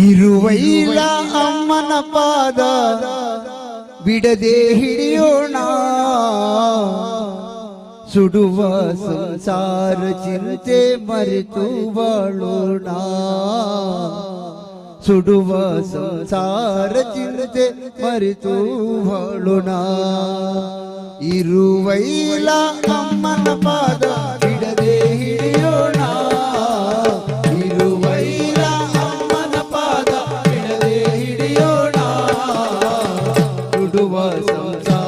ಇರುವೈಲ ಅಮ್ಮನ ಪಾದ ಬಿಡದೆ ಹಿಡಿಯೋಣ ಸುಡುವ ಸಂಸಾರ ಚಿಂತೆ ಮರೆತು ಬಾಳೋಣ ಸುಡುವ ಸಂಸಾರ ಚಿಂತೆ ಮರೆತು ಬಾಳೋಣ ಇರುವೈಲ ಅಮ್ಮನ ಪಾದ भगवा संसार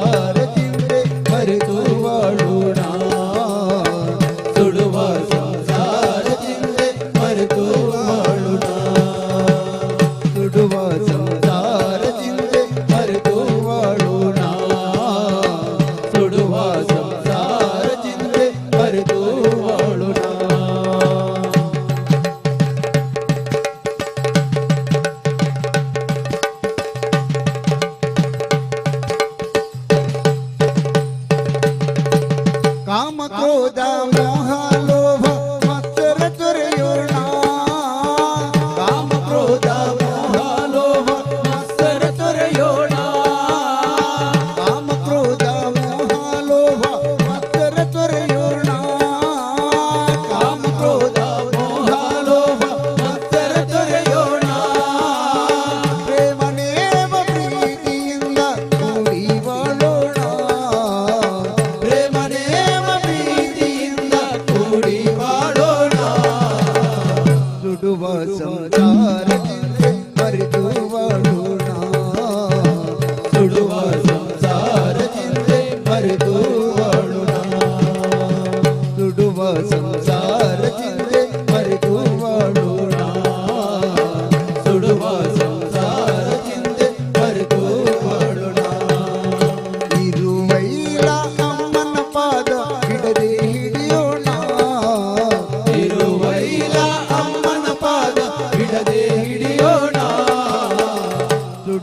કામ ક્રોધ મોહ Oh,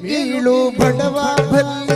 ಕಿಲು ಕೀಳು ಬಡವ ಭಲ್ಲ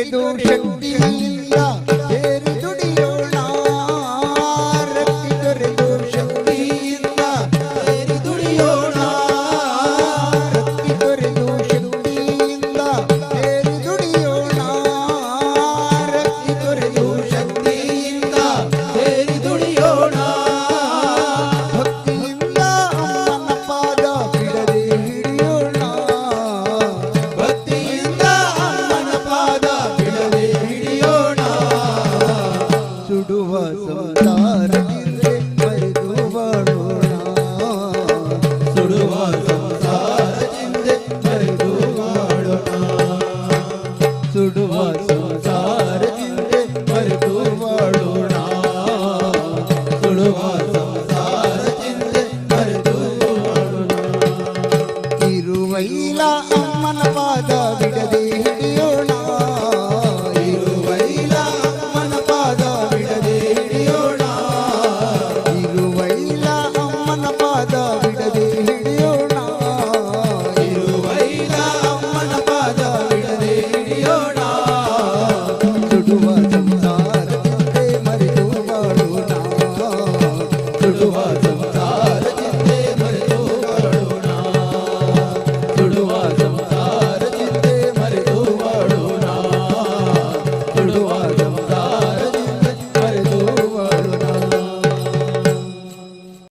ಇದು ಶಕ್ತಿ